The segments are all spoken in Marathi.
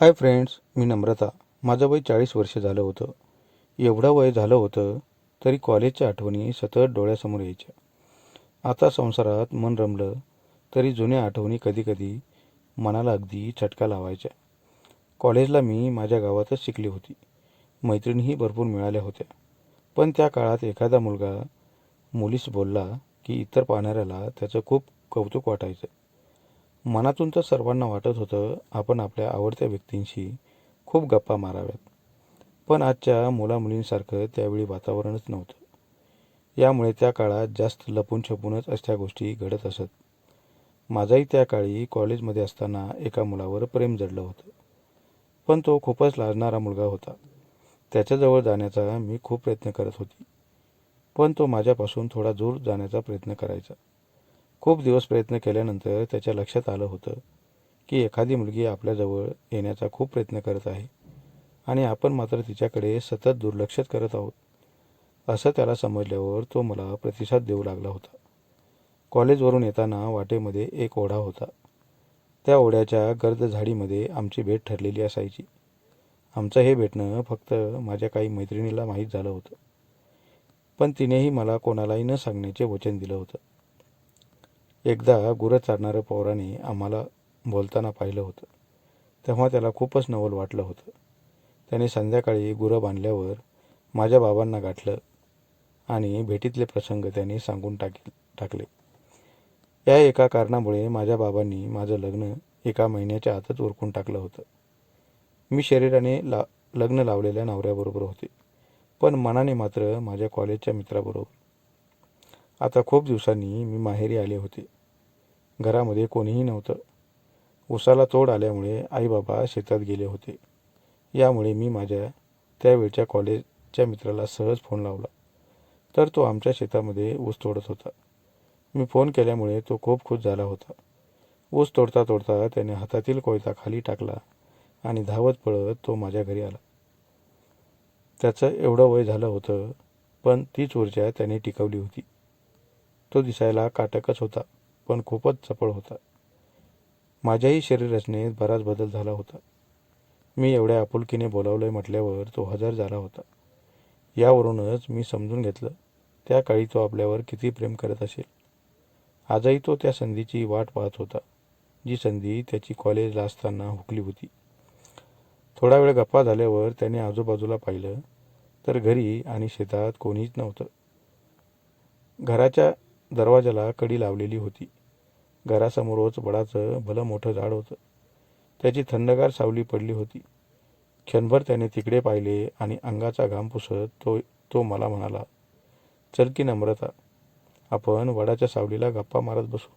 हाय फ्रेंड्स मी नम्रता. माझं वय चाळीस वर्ष झालं होतं. एवढं वय झालं होतं तरी कॉलेजच्या आठवणी सतत डोळ्यासमोर यायच्या. आता संसारात मन रमलं तरी जुन्या आठवणी कधीकधी मनाला अगदी चटका लावायच्या. कॉलेजला मी माझ्या गावातच शिकली होती. मैत्रिणीही भरपूर मिळाल्या होत्या. पण त्या काळात एखादा मुलगा मुलीस बोलला की इतर पाहणाऱ्याला त्याचं खूप कौतुक वाटायचं. मनातून तर सर्वांना वाटत होतं आपण आपल्या आवडत्या व्यक्तींशी खूप गप्पा माराव्यात. पण आजच्या मुलामुलींसारखं त्यावेळी वातावरणच नव्हतं. यामुळे त्या काळात जास्त लपून छपूनच अशा गोष्टी घडत असत. माझाही त्या काळी कॉलेजमध्ये असताना एका मुलावर प्रेम जडलं होतं. पण तो खूपच लाजणारा मुलगा होता. त्याच्याजवळ जाण्याचा मी खूप प्रयत्न करत होती. पण तो माझ्यापासून थोडा दूर जाण्याचा प्रयत्न करायचा. खूप दिवस प्रयत्न केल्यानंतर त्याच्या लक्षात आलं होतं की एखादी मुलगी आपल्याजवळ येण्याचा खूप प्रयत्न करत आहे आणि आपण मात्र तिच्याकडे सतत दुर्लक्षच करत आहोत. असं त्याला समजल्यावर तो मला प्रतिसाद देऊ लागला होता. कॉलेजवरून येताना वाटेमध्ये एक ओढा होता. त्या ओढ्याच्या गर्द झाडीमध्ये आमची भेट ठरलेली असायची. आमचं हे भेटणं फक्त माझ्या काही मैत्रिणीला माहीत झालं होतं. पण तिनेही मला कोणालाही न सांगण्याचे वचन दिलं होतं. एकदा गुरं चारणाऱ्या पोराने आम्हाला बोलताना पाहिलं होतं. तेव्हा त्याला खूपच नवल वाटलं होतं. त्याने संध्याकाळी गुरं बांधल्यावर माझ्या बाबांना गाठलं आणि भेटीतले प्रसंग त्याने सांगून टाक टाकले. या एका कारणामुळे माझ्या बाबांनी माझं लग्न एका महिन्याच्या आतच उरकून टाकलं होतं. मी शरीराने ला लग्न लावलेल्या नवऱ्याबरोबर होते. पण मनाने मात्र माझ्या कॉलेजच्या मित्राबरोबर. आता खूप दिवसांनी मी माहेरी आले होते. घरामध्ये कोणीही नव्हतं. उसाला तोड आल्यामुळे आईबाबा शेतात गेले होते. यामुळे मी माझ्या त्यावेळच्या कॉलेजच्या मित्राला सहज फोन लावला. तर तो आमच्या शेतामध्ये ऊस तोडत होता. मी फोन केल्यामुळे तो खूप खुश झाला होता. ऊस तोडता तोडता त्याने हातातील कोयता खाली टाकला आणि धावत पळत तो माझ्या घरी आला. त्याचं एवढं वय झालं होतं पण तीच ऊर्जा त्याने टिकवली होती. तो दिसायला काटकच होता. पण खूपच चपळ होता. माझ्याही शरीर रचनेत बराच बदल झाला होता. मी एवढ्या आपुलकीने बोलावलंय म्हटल्यावर तो हजर झाला होता. यावरूनच मी समजून घेतलं त्या काळी तो आपल्यावर किती प्रेम करत असेल. आजही तो त्या संधीची वाट पाहत होता जी संधी त्याची कॉलेजला असताना हुकली होती. थोडा वेळ गप्पा झाल्यावर त्याने आजूबाजूला पाहिलं तर घरी आणि शेतात कोणीच नव्हतं. घराच्या दरवाजाला कडी लावलेली होती. घरासमोरच वडाचं भलं मोठं झाड होतं. त्याची थंडगार सावली पडली होती. क्षणभर त्याने तिकडे पाहिले आणि अंगाचा घाम पुसत तो तो मला म्हणाला चल की नम्रता आपण वडाच्या सावलीला गप्पा मारत बसू.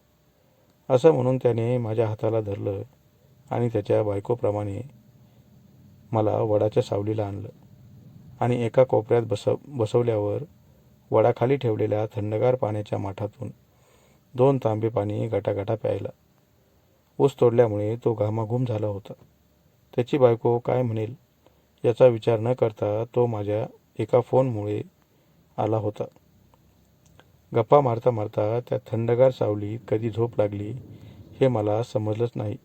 असं म्हणून त्याने माझ्या हाताला धरलं आणि त्याच्या बायकोप्रमाणे मला वडाच्या सावलीला आणलं आणि एका कोपऱ्यात बसव बसवल्यावर वडाखाली ठेवलेल्या थंडगार पाण्याच्या माठातून दोन तांबे पाणी गटागटा प्यायला. ऊस तोडल्यामुळे तो घामाघूम झाला होता. त्याची बायको काय म्हणेल याचा विचार न करता तो माझ्या एका फोनमुळे आला होता. गप्पा मारता मारता त्या थंडगार सावलीत कधी झोप लागली हे मला समजलंच नाही.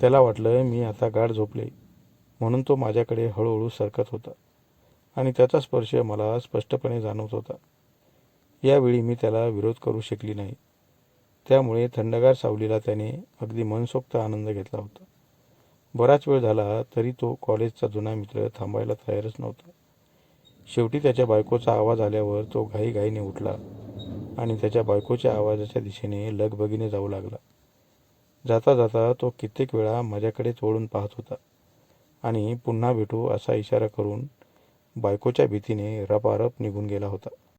त्याला वाटलं मी आता गाढ झोपले म्हणून तो माझ्याकडे हळूहळू सरकत होता आणि त्याचा स्पर्श मला स्पष्टपणे जाणवत होता. यावेळी मी त्याला विरोध करू शकली नाही. त्यामुळे थंडगार सावलीला त्याने अगदी मनसोक्त आनंद घेतला होता. बराच वेळ झाला तरी तो कॉलेजचा जुना मित्र थांबायला तयारच नव्हता. शेवटी त्याच्या बायकोचा आवाज आल्यावर तो घाईघाईने उठला आणि त्याच्या बायकोच्या आवाजाच्या दिशेने लगबगीने जाऊ लागला. जाता जाता तो कित्येक वेळा माझ्याकडे वळून पाहत होता आणि पुन्हा भेटू असा इशारा करून बायकोच्या भीतीने रपारप निघून गेला होता.